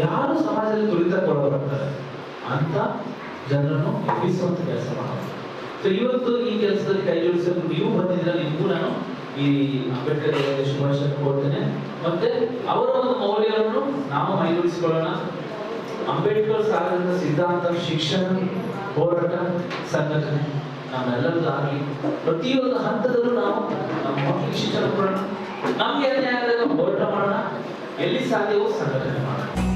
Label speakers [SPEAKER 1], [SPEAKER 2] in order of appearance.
[SPEAKER 1] ಯಾರು ಸಮಾಜದಲ್ಲಿ ತುಳಿತಕ್ಕೊಳಪಡ್ತಾರೆ ಅಂತ ಜನರನ್ನು ಎಬ್ಬಿಸುವಂತ ಕೆಲಸ ಮಾಡೋದು ಇವತ್ತು ಈ ಕೆಲಸದಲ್ಲಿ ಕೈ ಜೋಡಿಸಲು ನೀವು ಬಂದಿದ್ರೆ ನಿಮಗೂ ನಾನು ಈ ಅಂಬೇಡ್ಕರ್ ಅವರಿಗೆ ಶುಭಾಶಯ ಕೊಡ್ತೇನೆ ಮತ್ತೆ ಅವರ ಒಂದು ಮೌಲ್ಯವನ್ನು ನಾವು ಮೈಗೂಡಿಸಿಕೊಳ್ಳೋಣ. ಅಂಬೇಡ್ಕರ್ ಸಾಗರದ ಸಿದ್ಧಾಂತ, ಶಿಕ್ಷಣ, ಹೋರಾಟ, ಸಂಘಟನೆ ನಾವೆಲ್ಲರೂ ಆಗಲಿ. ಪ್ರತಿಯೊಂದು ಹಂತದಲ್ಲೂ ನಾವು ನಮ್ಮ ಮಕ್ಕಳಿಗೆ ಶಿಕ್ಷಣ ಕೊಡೋಣ. ನಮ್ಗೆ ಏನೇ ಹೋರಾಟ ಮಾಡೋಣ? ಎಲ್ಲಿ ಸಾಧ್ಯವೋ ಸಂಘಟನೆ ಮಾಡೋಣ.